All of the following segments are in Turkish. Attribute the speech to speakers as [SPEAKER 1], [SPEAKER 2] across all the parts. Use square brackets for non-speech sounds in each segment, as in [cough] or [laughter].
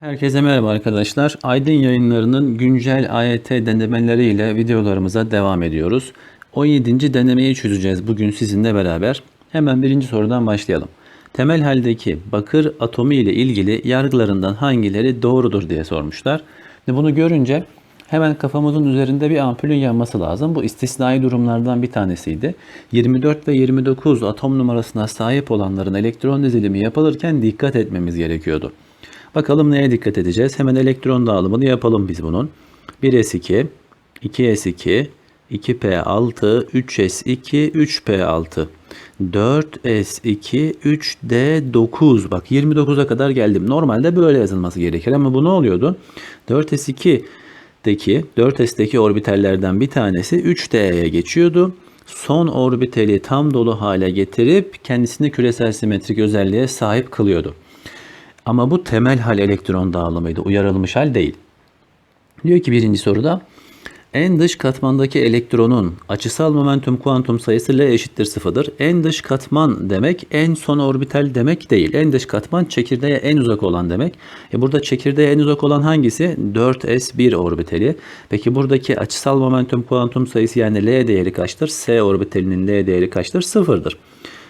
[SPEAKER 1] Herkese merhaba arkadaşlar. Aydın yayınlarının güncel AYT denemeleriyle videolarımıza devam ediyoruz. 17. denemeyi çözeceğiz bugün sizinle beraber. Hemen birinci sorudan başlayalım. Temel haldeki bakır atomu ile ilgili yargılarından hangileri doğrudur diye sormuşlar. Bunu görünce hemen kafamızın üzerinde bir ampulün yanması lazım. Bu istisnai durumlardan bir tanesiydi. 24 ve 29 atom numarasına sahip olanların elektron dizilimi yapılırken dikkat etmemiz gerekiyordu. Bakalım neye dikkat edeceğiz? Hemen elektron dağılımını yapalım biz bunun. 1s2, 2s2, 2p6, 3s2, 3p6, 4s2, 3d9. Bak 29'a kadar geldim. Normalde böyle yazılması gerekir ama bu ne oluyordu? 4s2'deki 4s'teki orbitallerden bir tanesi 3d'ye geçiyordu. Son orbitali tam dolu hale getirip kendisini küresel simetrik özelliğe sahip kılıyordu. Ama bu temel hal elektron dağılımıydı. Uyarılmış hal değil. Diyor ki birinci soruda en dış katmandaki elektronun açısal momentum kuantum sayısı L eşittir sıfırdır. En dış katman demek en son orbital demek değil. En dış katman çekirdeğe en uzak olan demek. E burada çekirdeğe en uzak olan hangisi? 4s1 orbitali. Peki buradaki açısal momentum kuantum sayısı yani L değeri kaçtır? S orbitalinin L değeri kaçtır? Sıfırdır.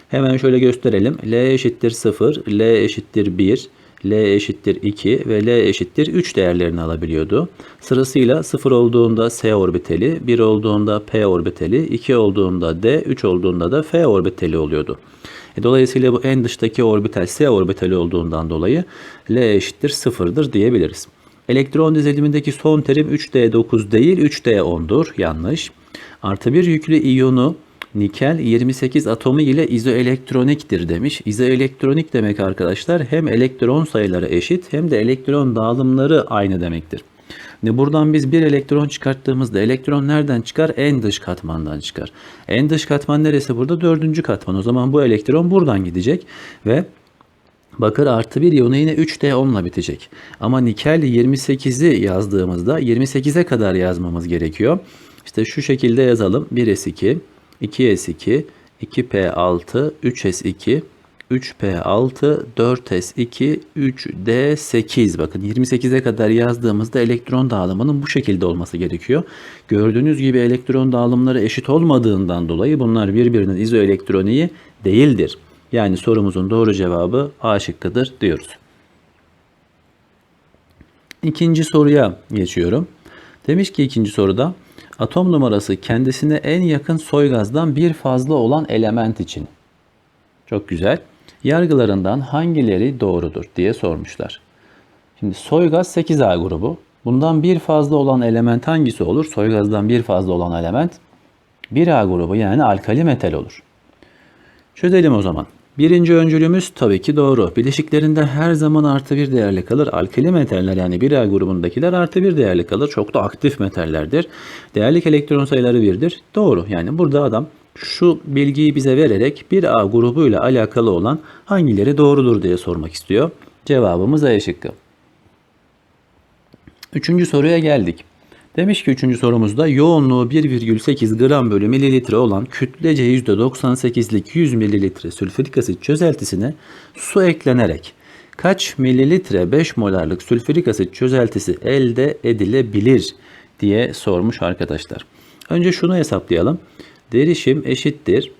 [SPEAKER 1] Hemen şöyle gösterelim. L eşittir 0, L eşittir 1, L eşittir 2 ve L eşittir 3 değerlerini alabiliyordu. Sırasıyla 0 olduğunda S orbitali, 1 olduğunda P orbitali, 2 olduğunda D, 3 olduğunda da F orbitali oluyordu. E, dolayısıyla bu en dıştaki orbital S orbitali olduğundan dolayı L eşittir 0'dır diyebiliriz. Elektron dizilimindeki son terim 3D9 değil 3D10'dur. Yanlış. Artı bir yüklü iyonu Nikel 28 atomu ile izoelektroniktir demiş. İzoelektronik demek arkadaşlar hem elektron sayıları eşit hem de elektron dağılımları aynı demektir. Şimdi buradan biz bir elektron çıkarttığımızda elektron nereden çıkar? En dış katmandan çıkar. En dış katman neresi burada? Dördüncü katman. O zaman bu elektron buradan gidecek ve Bakır artı bir iyonu yine 3D 10 ile bitecek. Ama nikel 28'i yazdığımızda 28'e kadar yazmamız gerekiyor. İşte şu şekilde yazalım. 1S2, 2S2, 2P6, 3S2, 3P6, 4S2, 3D8. Bakın 28'e kadar yazdığımızda elektron dağılımının bu şekilde olması gerekiyor. Gördüğünüz gibi elektron dağılımları eşit olmadığından dolayı bunlar birbirinin izoelektroniği değildir. Yani sorumuzun doğru cevabı A şıkkıdır diyoruz. İkinci soruya geçiyorum. Demiş ki ikinci soruda atom numarası kendisine en yakın soy gazdan bir fazla olan element için. Çok güzel. Yargılarından hangileri doğrudur diye sormuşlar. Şimdi soy gaz 8A grubu. Bundan bir fazla olan element hangisi olur? Soy gazdan bir fazla olan element 1A grubu yani alkali metal olur. Çözelim o zaman. Birinci öncülümüz tabii ki doğru. Bileşiklerinde her zaman artı bir değerli kalır. Alkali metaller yani 1A grubundakiler artı bir değerli kalır. Çok da aktif metallerdir. Değerlik elektron sayıları birdir. Doğru. Yani burada adam şu bilgiyi bize vererek 1A grubuyla alakalı olan hangileri doğrudur diye sormak istiyor. Cevabımız A şıkkı. Üçüncü soruya geldik. Demiş ki üçüncü sorumuzda yoğunluğu 1,8 gram bölü mililitre olan kütlece %98'lik 100 mililitre sülfürik asit çözeltisine su eklenerek kaç mililitre 5 molarlık sülfürik asit çözeltisi elde edilebilir diye sormuş arkadaşlar. Önce şunu hesaplayalım. Derişim eşittir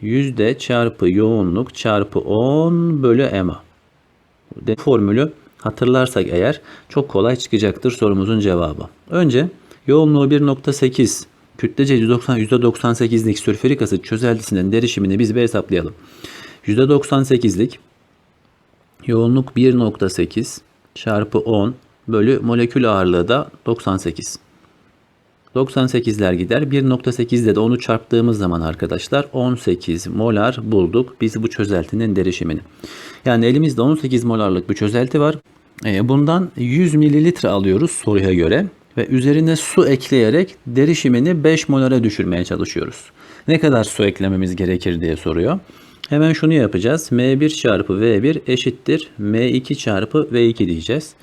[SPEAKER 1] yüzde çarpı yoğunluk çarpı 10 bölü MA. Formülü hatırlarsak eğer çok kolay çıkacaktır sorumuzun cevabı. Önce yoğunluğu 1.8 kütlece %98'lik sülfürik asit çözeltisinin derişimini biz bir hesaplayalım. %98'lik yoğunluk 1.8 çarpı 10 bölü molekül ağırlığı da 98. 98'ler gider. 1.8'de de onu çarptığımız zaman arkadaşlar 18 molar bulduk biz bu çözeltinin derişimini. Yani elimizde 18 molarlık bir çözelti var. E, bundan 100 mililitre alıyoruz soruya göre ve üzerine su ekleyerek derişimini 5 molara düşürmeye çalışıyoruz. Ne kadar su eklememiz gerekir diye soruyor. Hemen şunu yapacağız. M1 çarpı V1 eşittir M2 çarpı V2 diyeceğiz.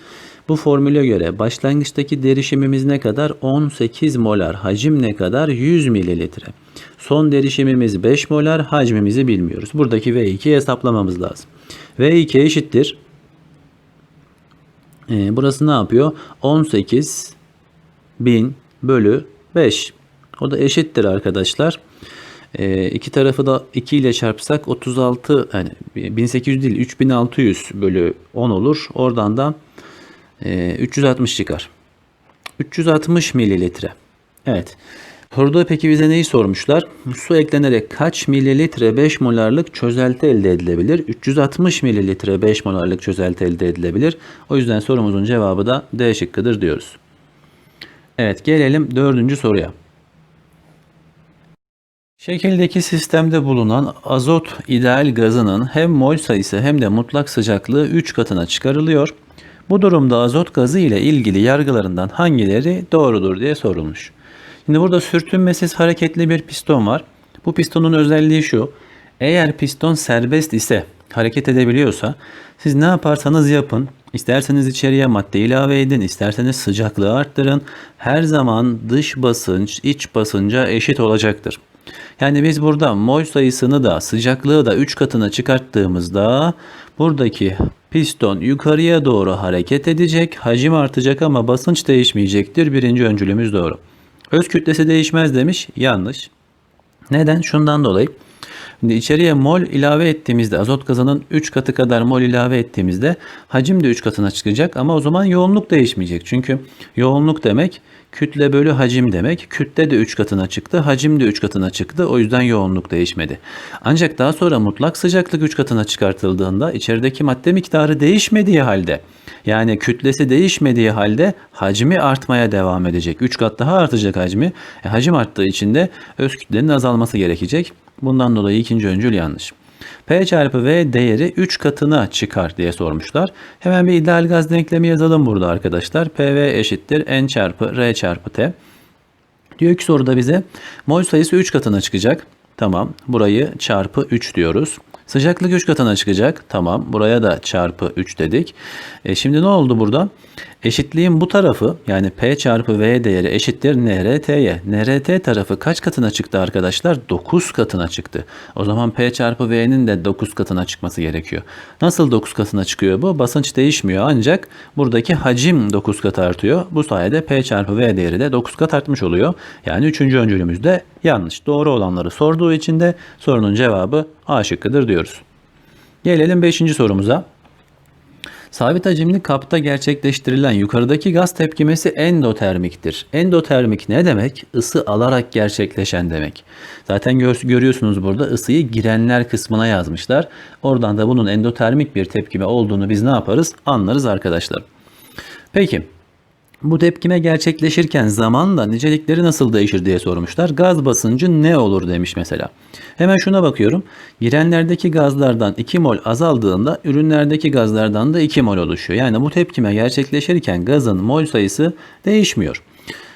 [SPEAKER 1] Bu formüle göre başlangıçtaki derişimimiz ne kadar? 18 molar. Hacim ne kadar? 100 mililitre. Son derişimimiz 5 molar. Hacmimizi bilmiyoruz. Buradaki V2'yi hesaplamamız lazım. V2 eşittir Ee, burası ne yapıyor? 18 bin bölü 5. O da eşittir arkadaşlar. Ee, iki tarafı da 2 ile çarpsak 36 yani 1800 değil 3600 bölü 10 olur. Oradan da e, 360 çıkar. 360 mililitre. Evet. Soruda peki bize neyi sormuşlar? Su eklenerek kaç mililitre 5 molarlık çözelti elde edilebilir? 360 mililitre 5 molarlık çözelti elde edilebilir. O yüzden sorumuzun cevabı da D şıkkıdır diyoruz. Evet gelelim dördüncü soruya. Şekildeki sistemde bulunan azot ideal gazının hem mol sayısı hem de mutlak sıcaklığı 3 katına çıkarılıyor. Bu durumda azot gazı ile ilgili yargılarından hangileri doğrudur diye sorulmuş. Şimdi burada sürtünmesiz hareketli bir piston var. Bu pistonun özelliği şu. Eğer piston serbest ise, hareket edebiliyorsa siz ne yaparsanız yapın. İsterseniz içeriye madde ilave edin, isterseniz sıcaklığı arttırın. Her zaman dış basınç iç basınca eşit olacaktır. Yani biz burada mol sayısını da sıcaklığı da 3 katına çıkarttığımızda buradaki piston yukarıya doğru hareket edecek. Hacim artacak ama basınç değişmeyecektir. Birinci öncülümüz doğru. Öz kütlesi değişmez demiş. Yanlış. Neden? Şundan dolayı. Şimdi içeriye mol ilave ettiğimizde azot gazının 3 katı kadar mol ilave ettiğimizde hacim de 3 katına çıkacak ama o zaman yoğunluk değişmeyecek. Çünkü yoğunluk demek kütle bölü hacim demek. Kütle de 3 katına çıktı, hacim de 3 katına çıktı. O yüzden yoğunluk değişmedi. Ancak daha sonra mutlak sıcaklık 3 katına çıkartıldığında içerideki madde miktarı değişmediği halde yani kütlesi değişmediği halde hacmi artmaya devam edecek. 3 kat daha artacak hacmi. E, hacim arttığı için de öz kütlenin azalması gerekecek. Bundan dolayı ikinci öncül yanlış. P çarpı V değeri 3 katına çıkar diye sormuşlar. Hemen bir ideal gaz denklemi yazalım burada arkadaşlar. PV eşittir N çarpı R çarpı T. Diyor ki soruda bize mol sayısı 3 katına çıkacak. Tamam burayı çarpı 3 diyoruz. Sıcaklık 3 katına çıkacak. Tamam. Buraya da çarpı 3 dedik. E şimdi ne oldu burada? Eşitliğin bu tarafı yani P çarpı V değeri eşittir NRT'ye. NRT tarafı kaç katına çıktı arkadaşlar? 9 katına çıktı. O zaman P çarpı V'nin de 9 katına çıkması gerekiyor. Nasıl 9 katına çıkıyor bu? Basınç değişmiyor ancak buradaki hacim 9 kat artıyor. Bu sayede P çarpı V değeri de 9 kat artmış oluyor. Yani 3. öncülümüz de yanlış. Doğru olanları sorduğu için de sorunun cevabı A şıkkıdır diyoruz. Gelelim 5. sorumuza. Sabit hacimli kapta gerçekleştirilen yukarıdaki gaz tepkimesi endotermiktir. Endotermik ne demek? Isı alarak gerçekleşen demek. Zaten gör, görüyorsunuz burada ısıyı girenler kısmına yazmışlar. Oradan da bunun endotermik bir tepkime olduğunu biz ne yaparız? Anlarız arkadaşlar. Peki bu tepkime gerçekleşirken zamanla nicelikleri nasıl değişir diye sormuşlar. Gaz basıncı ne olur demiş mesela. Hemen şuna bakıyorum. Girenlerdeki gazlardan 2 mol azaldığında ürünlerdeki gazlardan da 2 mol oluşuyor. Yani bu tepkime gerçekleşirken gazın mol sayısı değişmiyor.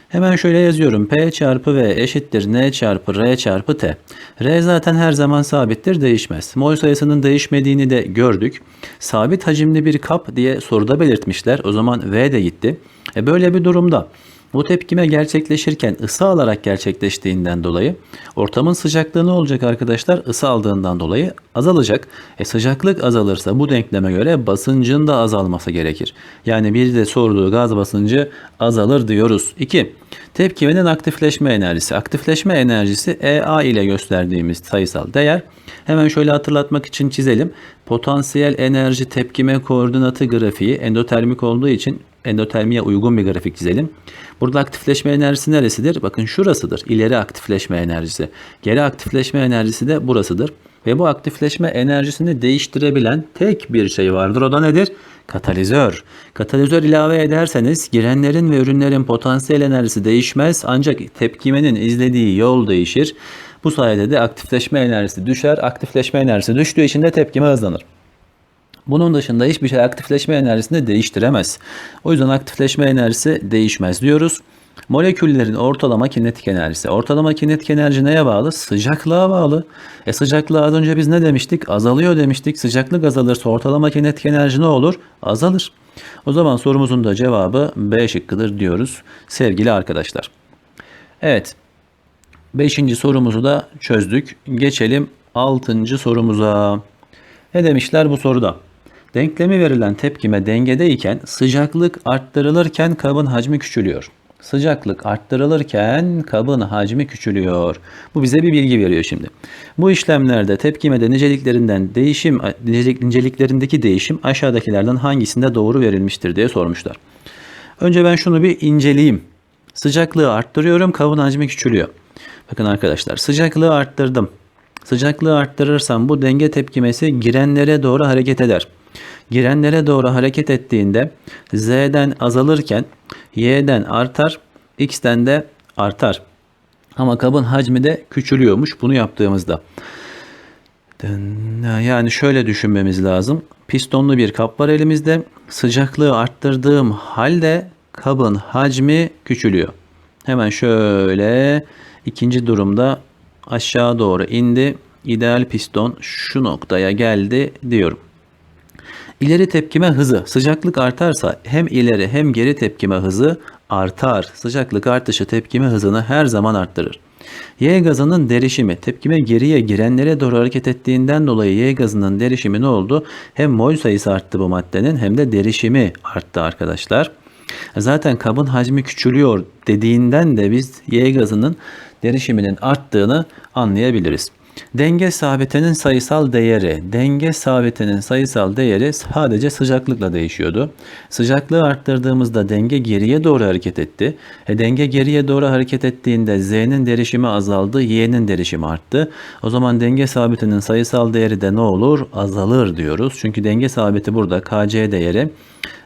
[SPEAKER 1] Hemen şöyle yazıyorum. P çarpı V eşittir N çarpı R çarpı T. R zaten her zaman sabittir değişmez. Mol sayısının değişmediğini de gördük. Sabit hacimli bir kap diye soruda belirtmişler. O zaman V de gitti. E böyle bir durumda bu tepkime gerçekleşirken ısı alarak gerçekleştiğinden dolayı ortamın sıcaklığı ne olacak arkadaşlar? Isı aldığından dolayı azalacak. E sıcaklık azalırsa bu denkleme göre basıncın da azalması gerekir. Yani bir de sorduğu gaz basıncı azalır diyoruz. 2. Tepkimenin aktifleşme enerjisi. Aktifleşme enerjisi EA ile gösterdiğimiz sayısal değer. Hemen şöyle hatırlatmak için çizelim. Potansiyel enerji tepkime koordinatı grafiği endotermik olduğu için endotermiye uygun bir grafik çizelim. Burada aktifleşme enerjisi neresidir? Bakın şurasıdır. İleri aktifleşme enerjisi. Geri aktifleşme enerjisi de burasıdır. Ve bu aktifleşme enerjisini değiştirebilen tek bir şey vardır. O da nedir? Katalizör. Katalizör ilave ederseniz girenlerin ve ürünlerin potansiyel enerjisi değişmez ancak tepkimenin izlediği yol değişir. Bu sayede de aktifleşme enerjisi düşer. Aktifleşme enerjisi düştüğü için de tepkime hızlanır. Bunun dışında hiçbir şey aktifleşme enerjisini değiştiremez. O yüzden aktifleşme enerjisi değişmez diyoruz. Moleküllerin ortalama kinetik enerjisi. Ortalama kinetik enerji neye bağlı? Sıcaklığa bağlı. E sıcaklığı az önce biz ne demiştik? Azalıyor demiştik. Sıcaklık azalırsa ortalama kinetik enerji ne olur? Azalır. O zaman sorumuzun da cevabı B şıkkıdır diyoruz sevgili arkadaşlar. Evet. Beşinci sorumuzu da çözdük. Geçelim altıncı sorumuza. Ne demişler bu soruda? Denklemi verilen tepkime dengedeyken sıcaklık arttırılırken kabın hacmi küçülüyor. Sıcaklık arttırılırken kabın hacmi küçülüyor. Bu bize bir bilgi veriyor şimdi. Bu işlemlerde tepkimede niceliklerinden değişim nicelik, niceliklerindeki değişim aşağıdakilerden hangisinde doğru verilmiştir diye sormuşlar. Önce ben şunu bir inceleyeyim. Sıcaklığı arttırıyorum, kabın hacmi küçülüyor. Bakın arkadaşlar, sıcaklığı arttırdım. Sıcaklığı arttırırsam bu denge tepkimesi girenlere doğru hareket eder. Girenlere doğru hareket ettiğinde Z'den azalırken Y'den artar, X'ten de artar. Ama kabın hacmi de küçülüyormuş bunu yaptığımızda. Yani şöyle düşünmemiz lazım. Pistonlu bir kap var elimizde. Sıcaklığı arttırdığım halde kabın hacmi küçülüyor. Hemen şöyle ikinci durumda aşağı doğru indi. İdeal piston şu noktaya geldi diyorum. İleri tepkime hızı. Sıcaklık artarsa hem ileri hem geri tepkime hızı artar. Sıcaklık artışı tepkime hızını her zaman arttırır. Y gazının derişimi tepkime geriye girenlere doğru hareket ettiğinden dolayı Y gazının derişimi ne oldu? Hem mol sayısı arttı bu maddenin hem de derişimi arttı arkadaşlar. Zaten kabın hacmi küçülüyor dediğinden de biz Y gazının derişiminin arttığını anlayabiliriz. Denge sabitinin sayısal değeri, denge sabitinin sayısal değeri sadece sıcaklıkla değişiyordu. Sıcaklığı arttırdığımızda denge geriye doğru hareket etti. E, denge geriye doğru hareket ettiğinde Z'nin derişimi azaldı, Y'nin derişimi arttı. O zaman denge sabitinin sayısal değeri de ne olur? Azalır diyoruz. Çünkü denge sabiti burada KC değeri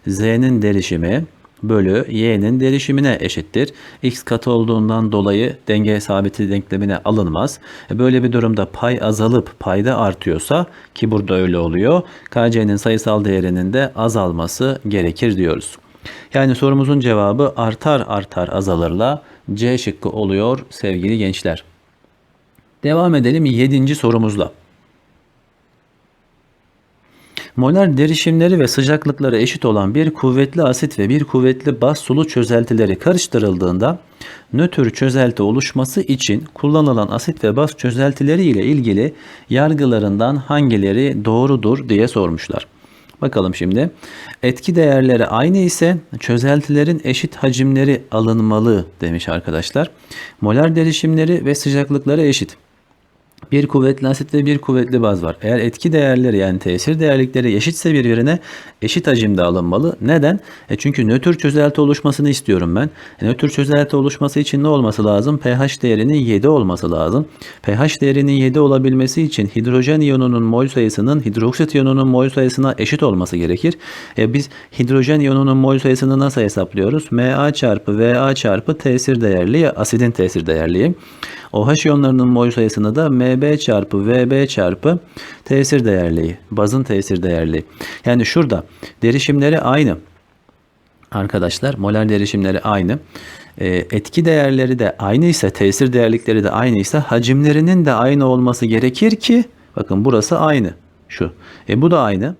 [SPEAKER 1] Z'nin derişimi bölü y'nin derişimine eşittir. x katı olduğundan dolayı denge sabiti denklemine alınmaz. E, böyle bir durumda pay azalıp payda artıyorsa ki burada öyle oluyor. kc'nin sayısal değerinin de azalması gerekir diyoruz. Yani sorumuzun cevabı artar artar azalırla C şıkkı oluyor sevgili gençler. Devam edelim 7. sorumuzla. Molar derişimleri ve sıcaklıkları eşit olan bir kuvvetli asit ve bir kuvvetli baz sulu çözeltileri karıştırıldığında nötr çözelti oluşması için kullanılan asit ve baz çözeltileri ile ilgili yargılarından hangileri doğrudur diye sormuşlar. Bakalım şimdi. Etki değerleri aynı ise çözeltilerin eşit hacimleri alınmalı demiş arkadaşlar. Molar derişimleri ve sıcaklıkları eşit bir kuvvetli asit ve bir kuvvetli baz var. Eğer etki değerleri yani tesir değerlikleri eşitse birbirine eşit hacimde alınmalı. Neden? E çünkü nötr çözelti oluşmasını istiyorum ben. E nötr çözelti oluşması için ne olması lazım? pH değerinin 7 olması lazım. pH değerinin 7 olabilmesi için hidrojen iyonunun mol sayısının hidroksit iyonunun mol sayısına eşit olması gerekir. E biz hidrojen iyonunun mol sayısını nasıl hesaplıyoruz? Ma çarpı Va çarpı tesir değerli asidin tesir değerliği. OH iyonlarının mol sayısını da MB çarpı VB çarpı tesir değerliği, bazın tesir değerliği. Yani şurada derişimleri aynı. Arkadaşlar molar derişimleri aynı. E, etki değerleri de aynı ise tesir değerlikleri de aynı ise hacimlerinin de aynı olması gerekir ki bakın burası aynı. Şu. E bu da aynı.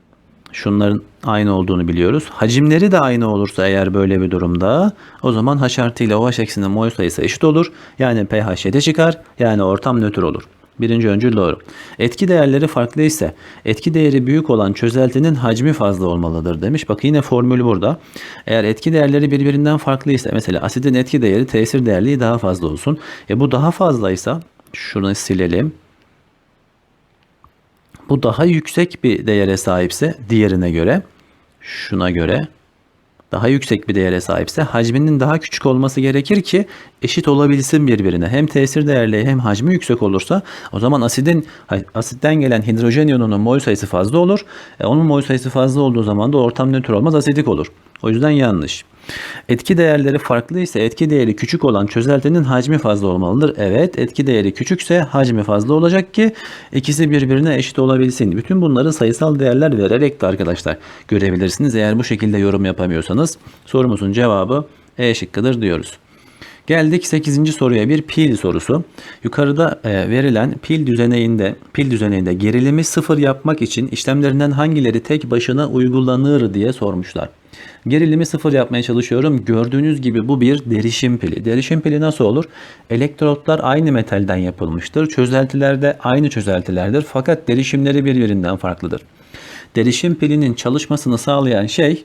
[SPEAKER 1] Şunların aynı olduğunu biliyoruz. Hacimleri de aynı olursa eğer böyle bir durumda o zaman H artı OH eksinin mol sayısı eşit olur. Yani pH 7 çıkar. Yani ortam nötr olur. Birinci öncül doğru. Etki değerleri farklı ise etki değeri büyük olan çözeltinin hacmi fazla olmalıdır demiş. Bak yine formül burada. Eğer etki değerleri birbirinden farklı ise mesela asidin etki değeri tesir değerliği daha fazla olsun. E bu daha fazlaysa şunu silelim bu daha yüksek bir değere sahipse diğerine göre şuna göre daha yüksek bir değere sahipse hacminin daha küçük olması gerekir ki eşit olabilsin birbirine. Hem tesir değerli hem hacmi yüksek olursa o zaman asidin asitten gelen hidrojen iyonunun mol sayısı fazla olur. E, onun mol sayısı fazla olduğu zaman da ortam nötr olmaz asidik olur. O yüzden yanlış. Etki değerleri farklı ise etki değeri küçük olan çözeltinin hacmi fazla olmalıdır. Evet etki değeri küçükse hacmi fazla olacak ki ikisi birbirine eşit olabilsin. Bütün bunları sayısal değerler vererek de arkadaşlar görebilirsiniz. Eğer bu şekilde yorum yapamıyorsanız sorumuzun cevabı E şıkkıdır diyoruz. Geldik 8. soruya bir pil sorusu. Yukarıda e, verilen pil düzeninde pil düzeninde gerilimi sıfır yapmak için işlemlerinden hangileri tek başına uygulanır diye sormuşlar. Gerilimi sıfır yapmaya çalışıyorum. Gördüğünüz gibi bu bir derişim pili. Derişim pili nasıl olur? Elektrotlar aynı metalden yapılmıştır. Çözeltiler de aynı çözeltilerdir. Fakat derişimleri birbirinden farklıdır. Derişim pilinin çalışmasını sağlayan şey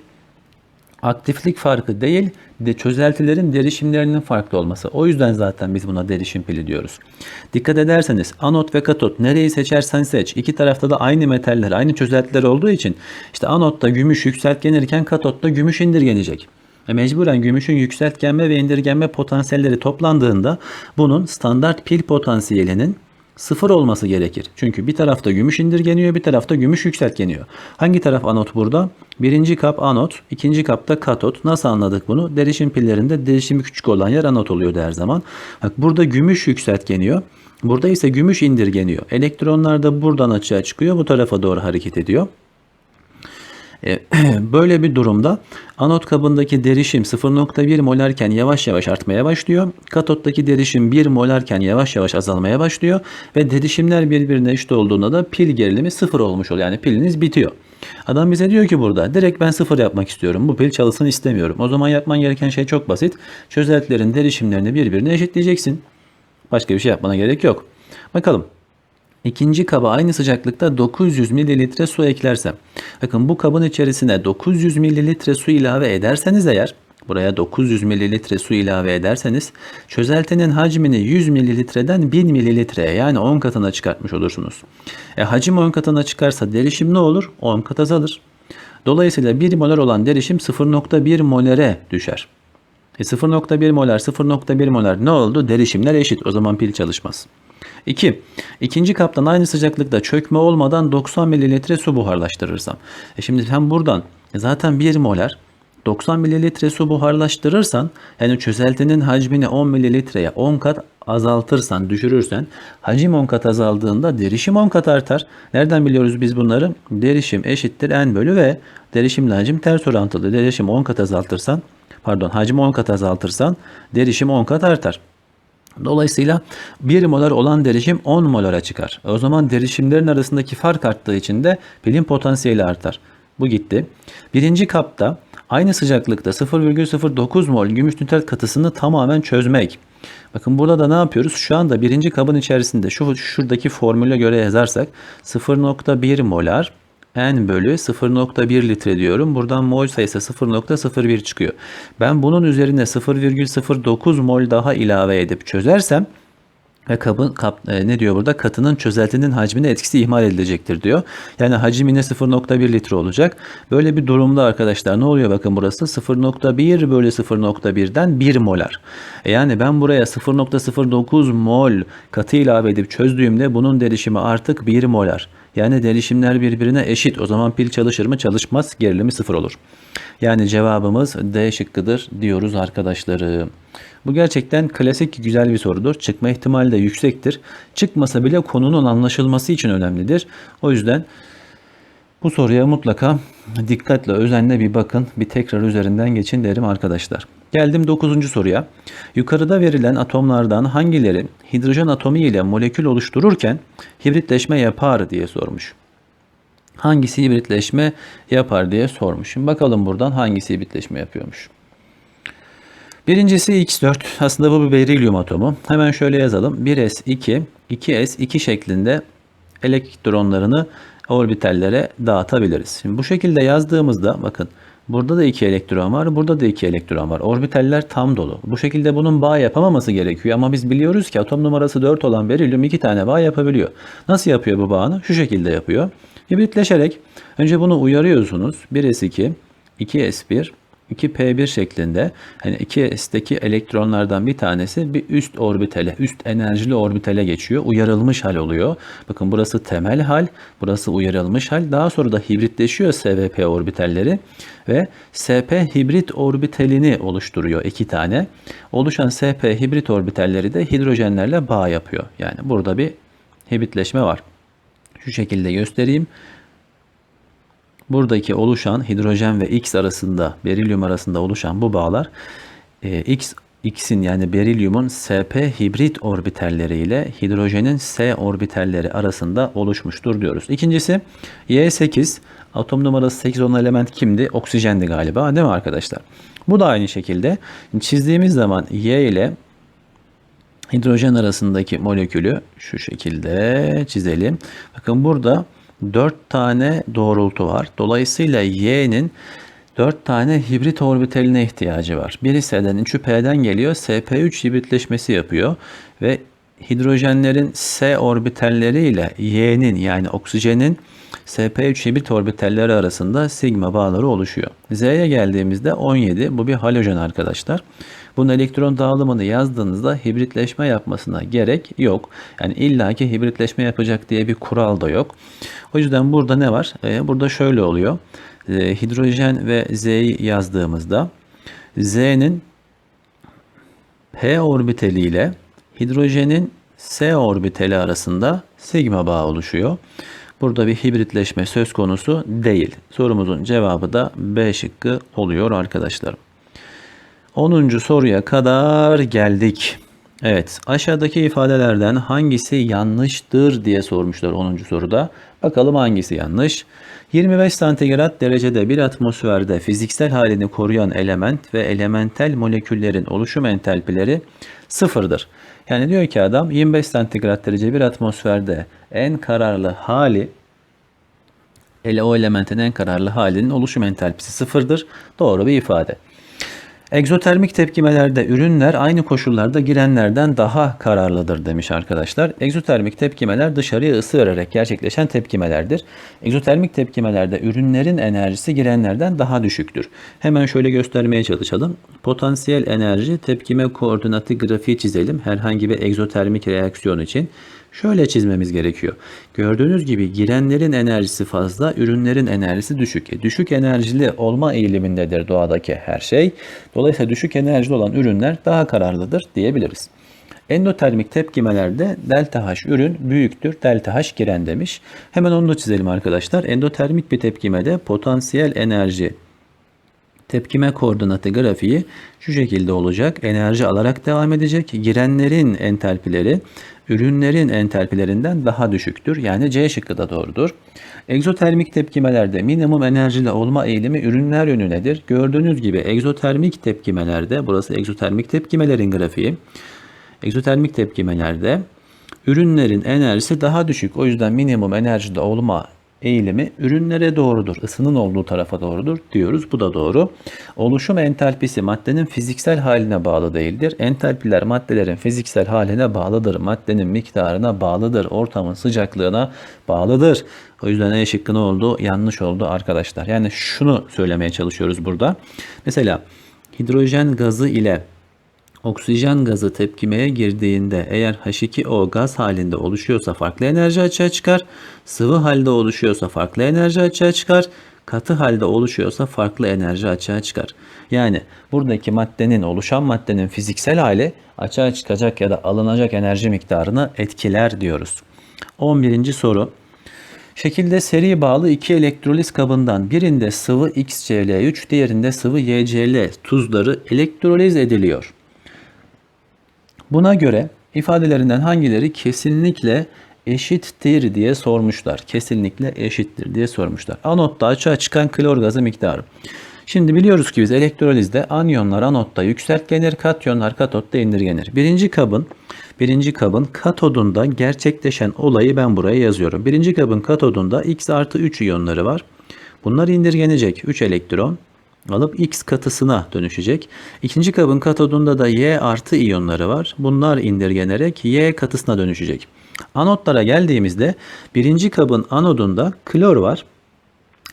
[SPEAKER 1] aktiflik farkı değil de çözeltilerin derişimlerinin farklı olması. O yüzden zaten biz buna derişim pili diyoruz. Dikkat ederseniz anot ve katot nereyi seçersen seç. İki tarafta da aynı metaller, aynı çözeltiler olduğu için işte anotta gümüş yükseltgenirken katotta gümüş indirgenecek. E mecburen gümüşün yükseltgenme ve indirgenme potansiyelleri toplandığında bunun standart pil potansiyelinin sıfır olması gerekir. Çünkü bir tarafta gümüş indirgeniyor, bir tarafta gümüş yükseltgeniyor. Hangi taraf anot burada? Birinci kap anot, ikinci kapta katot. Nasıl anladık bunu? Derişim pillerinde derişimi küçük olan yer anot oluyordu her zaman. Bak burada gümüş yükseltgeniyor. Burada ise gümüş indirgeniyor. Elektronlar da buradan açığa çıkıyor, bu tarafa doğru hareket ediyor. E, [clears throat] böyle bir durumda anot kabındaki derişim 0.1 molarken yavaş yavaş artmaya başlıyor. Katottaki derişim 1 molarken yavaş yavaş azalmaya başlıyor. Ve derişimler birbirine eşit olduğunda da pil gerilimi 0 olmuş oluyor. Yani piliniz bitiyor. Adam bize diyor ki burada direkt ben sıfır yapmak istiyorum. Bu pil çalışsın istemiyorum. O zaman yapman gereken şey çok basit. Çözeltilerin derişimlerini birbirine eşitleyeceksin. Başka bir şey yapmana gerek yok. Bakalım. İkinci kaba aynı sıcaklıkta 900 mililitre su eklersem. Bakın bu kabın içerisine 900 mililitre su ilave ederseniz eğer buraya 900 mililitre su ilave ederseniz çözeltinin hacmini 100 mililitreden 1000 mililitreye yani 10 katına çıkartmış olursunuz. E, hacim 10 katına çıkarsa derişim ne olur? 10 kat azalır. Dolayısıyla 1 molar olan derişim 0.1 molere düşer. E 0.1 molar 0.1 molar ne oldu? Derişimler eşit. O zaman pil çalışmaz. 2. İkinci kaptan aynı sıcaklıkta çökme olmadan 90 mililitre su buharlaştırırsam. E şimdi sen buradan zaten 1 molar 90 mililitre su buharlaştırırsan yani çözeltinin hacmini 10 mililitreye 10 kat azaltırsan, düşürürsen hacim 10 kat azaldığında derişim 10 kat artar. Nereden biliyoruz biz bunları? Derişim eşittir n bölü v. Derişimle hacim ters orantılı. Derişim 10 kat azaltırsan, pardon hacmi 10 kat azaltırsan derişim 10 kat artar. Dolayısıyla 1 molar olan derişim 10 molara çıkar. O zaman derişimlerin arasındaki fark arttığı için de pilin potansiyeli artar. Bu gitti. Birinci kapta aynı sıcaklıkta 0,09 mol gümüş nitrat katısını tamamen çözmek. Bakın burada da ne yapıyoruz? Şu anda birinci kabın içerisinde şu şuradaki formüle göre yazarsak 0.1 molar n bölü 0.1 litre diyorum. Buradan mol sayısı 0.01 çıkıyor. Ben bunun üzerine 0,09 mol daha ilave edip çözersem ve kabın kap, e, ne diyor burada? Katının çözeltinin hacmine etkisi ihmal edilecektir diyor. Yani hacim yine 0.1 litre olacak. Böyle bir durumda arkadaşlar ne oluyor bakın burası 0.1 bölü 0.1'den 1 molar. E yani ben buraya 0.09 mol katı ilave edip çözdüğümde bunun derişimi artık 1 molar. Yani derişimler birbirine eşit. O zaman pil çalışır mı? Çalışmaz. Gerilimi sıfır olur. Yani cevabımız D şıkkıdır diyoruz arkadaşlarım. Bu gerçekten klasik güzel bir sorudur. Çıkma ihtimali de yüksektir. Çıkmasa bile konunun anlaşılması için önemlidir. O yüzden bu soruya mutlaka dikkatle, özenle bir bakın. Bir tekrar üzerinden geçin derim arkadaşlar. Geldim 9. soruya. Yukarıda verilen atomlardan hangileri hidrojen atomu ile molekül oluştururken hibritleşme yapar diye sormuş. Hangisi hibritleşme yapar diye sormuş. Şimdi bakalım buradan hangisi hibritleşme yapıyormuş. Birincisi X4. Aslında bu bir berilyum atomu. Hemen şöyle yazalım. 1s2, 2s2 şeklinde elektronlarını orbitallere dağıtabiliriz. Şimdi bu şekilde yazdığımızda bakın burada da iki elektron var, burada da iki elektron var. Orbitaller tam dolu. Bu şekilde bunun bağ yapamaması gerekiyor ama biz biliyoruz ki atom numarası 4 olan berilyum iki tane bağ yapabiliyor. Nasıl yapıyor bu bağını? Şu şekilde yapıyor. Hibritleşerek önce bunu uyarıyorsunuz. 1s2, 2s1, 2p1 şeklinde hani 2s'teki elektronlardan bir tanesi bir üst orbitale, üst enerjili orbitale geçiyor. Uyarılmış hal oluyor. Bakın burası temel hal, burası uyarılmış hal. Daha sonra da hibritleşiyor svp orbitalleri ve sp hibrit orbitalini oluşturuyor iki tane. Oluşan sp hibrit orbitalleri de hidrojenlerle bağ yapıyor. Yani burada bir hibritleşme var. Şu şekilde göstereyim. Buradaki oluşan hidrojen ve X arasında, berilyum arasında oluşan bu bağlar e, X X'in yani berilyumun sp hibrit orbitalleri ile hidrojenin s orbitalleri arasında oluşmuştur diyoruz. İkincisi Y8 atom numarası 8 olan element kimdi? Oksijendi galiba değil mi arkadaşlar? Bu da aynı şekilde çizdiğimiz zaman Y ile hidrojen arasındaki molekülü şu şekilde çizelim. Bakın burada 4 tane doğrultu var. Dolayısıyla Y'nin 4 tane hibrit orbitaline ihtiyacı var. Biri S'den, üçü P'den geliyor. SP3 hibritleşmesi yapıyor ve hidrojenlerin S orbitalleri ile Y'nin yani oksijenin SP3 hibrit orbitalleri arasında sigma bağları oluşuyor. Z'ye geldiğimizde 17. Bu bir halojen arkadaşlar. Bunun elektron dağılımını yazdığınızda hibritleşme yapmasına gerek yok. Yani illaki hibritleşme yapacak diye bir kural da yok. O yüzden burada ne var? Ee, burada şöyle oluyor. Ee, hidrojen ve Z'yi yazdığımızda Z'nin P orbitali ile hidrojenin S orbitali arasında sigma bağı oluşuyor. Burada bir hibritleşme söz konusu değil. Sorumuzun cevabı da B şıkkı oluyor arkadaşlar. 10. soruya kadar geldik. Evet, aşağıdaki ifadelerden hangisi yanlıştır diye sormuşlar 10. soruda. Bakalım hangisi yanlış? 25 santigrat derecede bir atmosferde fiziksel halini koruyan element ve elementel moleküllerin oluşum entalpileri sıfırdır. Yani diyor ki adam 25 santigrat derece bir atmosferde en kararlı hali ele o elementin en kararlı halinin oluşum entalpisi sıfırdır. Doğru bir ifade. Egzotermik tepkimelerde ürünler aynı koşullarda girenlerden daha kararlıdır demiş arkadaşlar. Egzotermik tepkimeler dışarıya ısı vererek gerçekleşen tepkimelerdir. Egzotermik tepkimelerde ürünlerin enerjisi girenlerden daha düşüktür. Hemen şöyle göstermeye çalışalım. Potansiyel enerji tepkime koordinatı grafiği çizelim. Herhangi bir egzotermik reaksiyon için. Şöyle çizmemiz gerekiyor. Gördüğünüz gibi girenlerin enerjisi fazla, ürünlerin enerjisi düşük. E, düşük enerjili olma eğilimindedir doğadaki her şey. Dolayısıyla düşük enerjili olan ürünler daha kararlıdır diyebiliriz. Endotermik tepkimelerde delta H ürün büyüktür delta H giren demiş. Hemen onu da çizelim arkadaşlar. Endotermik bir tepkimede potansiyel enerji tepkime koordinatı grafiği şu şekilde olacak. Enerji alarak devam edecek. Girenlerin entalpileri ürünlerin entalpilerinden daha düşüktür. Yani C şıkkı da doğrudur. Egzotermik tepkimelerde minimum enerjili olma eğilimi ürünler yönünedir. Gördüğünüz gibi egzotermik tepkimelerde, burası egzotermik tepkimelerin grafiği. Egzotermik tepkimelerde ürünlerin enerjisi daha düşük. O yüzden minimum enerjide olma eğilimi ürünlere doğrudur. Isının olduğu tarafa doğrudur diyoruz. Bu da doğru. Oluşum entalpisi maddenin fiziksel haline bağlı değildir. Entalpiler maddelerin fiziksel haline bağlıdır. Maddenin miktarına bağlıdır. Ortamın sıcaklığına bağlıdır. O yüzden E şıkkı ne oldu? Yanlış oldu arkadaşlar. Yani şunu söylemeye çalışıyoruz burada. Mesela hidrojen gazı ile Oksijen gazı tepkimeye girdiğinde eğer H2O gaz halinde oluşuyorsa farklı enerji açığa çıkar. Sıvı halde oluşuyorsa farklı enerji açığa çıkar. Katı halde oluşuyorsa farklı enerji açığa çıkar. Yani buradaki maddenin oluşan maddenin fiziksel hali açığa çıkacak ya da alınacak enerji miktarını etkiler diyoruz. 11. soru. Şekilde seri bağlı iki elektroliz kabından birinde sıvı XCl3 diğerinde sıvı YCl tuzları elektroliz ediliyor. Buna göre ifadelerinden hangileri kesinlikle eşittir diye sormuşlar. Kesinlikle eşittir diye sormuşlar. Anotta açığa çıkan klor gazı miktarı. Şimdi biliyoruz ki biz elektrolizde anyonlar anotta yükseltgenir, katyonlar katotta indirgenir. Birinci kabın birinci kabın katodunda gerçekleşen olayı ben buraya yazıyorum. Birinci kabın katodunda X artı 3 iyonları var. Bunlar indirgenecek 3 elektron alıp X katısına dönüşecek. İkinci kabın katodunda da Y artı iyonları var. Bunlar indirgenerek Y katısına dönüşecek. Anotlara geldiğimizde birinci kabın anodunda klor var.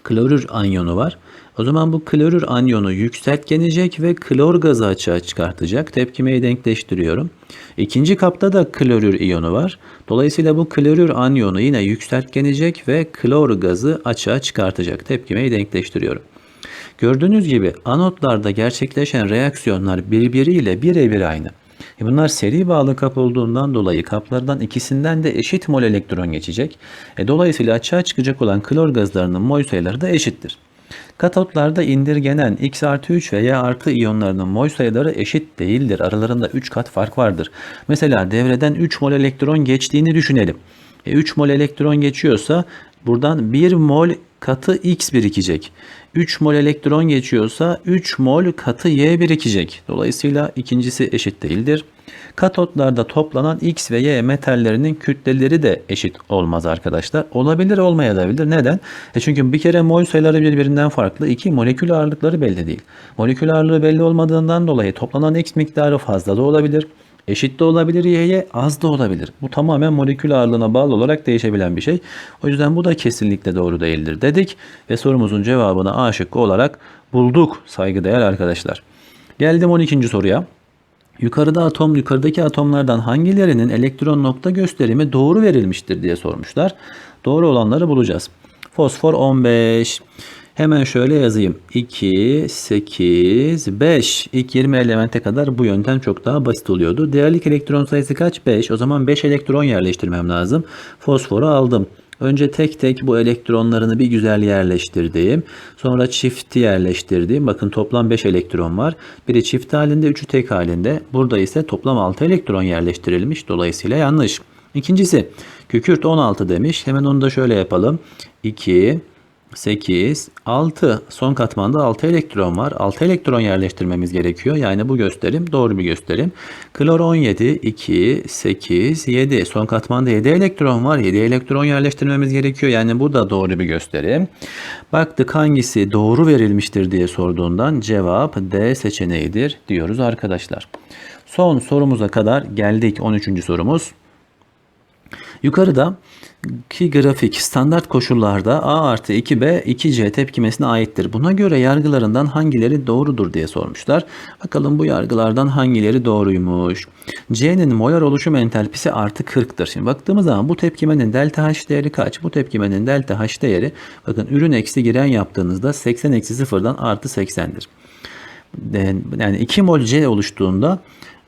[SPEAKER 1] Klorür anyonu var. O zaman bu klorür anyonu yükseltgenecek ve klor gazı açığa çıkartacak. Tepkimeyi denkleştiriyorum. İkinci kapta da klorür iyonu var. Dolayısıyla bu klorür anyonu yine yükseltgenecek ve klor gazı açığa çıkartacak. Tepkimeyi denkleştiriyorum. Gördüğünüz gibi anotlarda gerçekleşen reaksiyonlar birbiriyle birebir aynı. E bunlar seri bağlı kap olduğundan dolayı kaplardan ikisinden de eşit mol elektron geçecek. E dolayısıyla açığa çıkacak olan klor gazlarının mol sayıları da eşittir. Katotlarda indirgenen X artı 3 ve artı iyonlarının mol sayıları eşit değildir. Aralarında 3 kat fark vardır. Mesela devreden 3 mol elektron geçtiğini düşünelim. E 3 mol elektron geçiyorsa buradan 1 mol katı X birikecek. 3 mol elektron geçiyorsa 3 mol katı Y birikecek. Dolayısıyla ikincisi eşit değildir. Katotlarda toplanan X ve Y metallerinin kütleleri de eşit olmaz arkadaşlar. Olabilir olmayabilir. Neden? E çünkü bir kere mol sayıları birbirinden farklı. İki molekül ağırlıkları belli değil. Molekül ağırlığı belli olmadığından dolayı toplanan X miktarı fazla da olabilir. Eşit de olabilir Y'ye, az da olabilir. Bu tamamen molekül ağırlığına bağlı olarak değişebilen bir şey. O yüzden bu da kesinlikle doğru değildir dedik ve sorumuzun cevabını A şıkkı olarak bulduk saygıdeğer arkadaşlar. Geldim 12. soruya. Yukarıda atom, yukarıdaki atomlardan hangilerinin elektron nokta gösterimi doğru verilmiştir diye sormuşlar. Doğru olanları bulacağız. Fosfor 15. Hemen şöyle yazayım. 2, 8, 5. İlk 20 elemente kadar bu yöntem çok daha basit oluyordu. Değerlik elektron sayısı kaç? 5. O zaman 5 elektron yerleştirmem lazım. Fosforu aldım. Önce tek tek bu elektronlarını bir güzel yerleştirdim. Sonra çifti yerleştirdim. Bakın toplam 5 elektron var. Biri çift halinde, üçü tek halinde. Burada ise toplam 6 elektron yerleştirilmiş. Dolayısıyla yanlış. İkincisi kükürt 16 demiş. Hemen onu da şöyle yapalım. 2, 8, 6. Son katmanda 6 elektron var. 6 elektron yerleştirmemiz gerekiyor. Yani bu gösterim doğru bir gösterim. Klor 17, 2, 8, 7. Son katmanda 7 elektron var. 7 elektron yerleştirmemiz gerekiyor. Yani bu da doğru bir gösterim. Baktık hangisi doğru verilmiştir diye sorduğundan cevap D seçeneğidir diyoruz arkadaşlar. Son sorumuza kadar geldik. 13. sorumuz. Yukarıda ki grafik standart koşullarda A artı 2B 2C tepkimesine aittir. Buna göre yargılarından hangileri doğrudur diye sormuşlar. Bakalım bu yargılardan hangileri doğruymuş. C'nin molar oluşum entalpisi artı 40'tır. Şimdi baktığımız zaman bu tepkimenin delta H değeri kaç? Bu tepkimenin delta H değeri bakın ürün eksi giren yaptığınızda 80 eksi 0'dan artı 80'dir. Yani 2 mol C oluştuğunda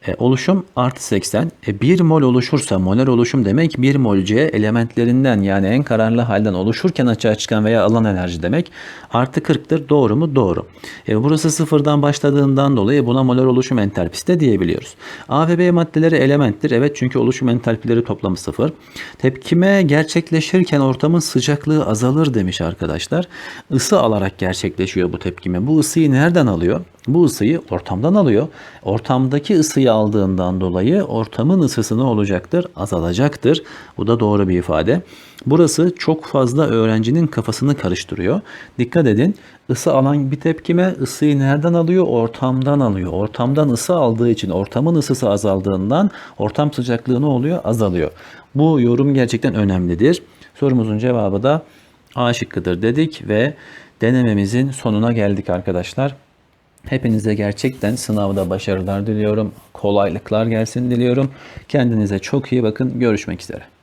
[SPEAKER 1] e, oluşum artı 80. E, 1 mol oluşursa molar oluşum demek 1 mol C elementlerinden yani en kararlı halden oluşurken açığa çıkan veya alan enerji demek. Artı 40'tır. Doğru mu? Doğru. E, burası sıfırdan başladığından dolayı buna molar oluşum entalpisi de diyebiliyoruz. A ve B maddeleri elementtir. Evet çünkü oluşum entalpileri toplamı sıfır. Tepkime gerçekleşirken ortamın sıcaklığı azalır demiş arkadaşlar. Isı alarak gerçekleşiyor bu tepkime. Bu ısıyı nereden alıyor? Bu ısıyı ortamdan alıyor. Ortamdaki ısıyı aldığından dolayı ortamın ısısı ne olacaktır? Azalacaktır. Bu da doğru bir ifade. Burası çok fazla öğrencinin kafasını karıştırıyor. Dikkat edin. Isı alan bir tepkime ısıyı nereden alıyor? Ortamdan alıyor. Ortamdan ısı aldığı için ortamın ısısı azaldığından ortam sıcaklığı ne oluyor? Azalıyor. Bu yorum gerçekten önemlidir. Sorumuzun cevabı da A şıkkıdır dedik ve denememizin sonuna geldik arkadaşlar. Hepinize gerçekten sınavda başarılar diliyorum. Kolaylıklar gelsin diliyorum. Kendinize çok iyi bakın. Görüşmek üzere.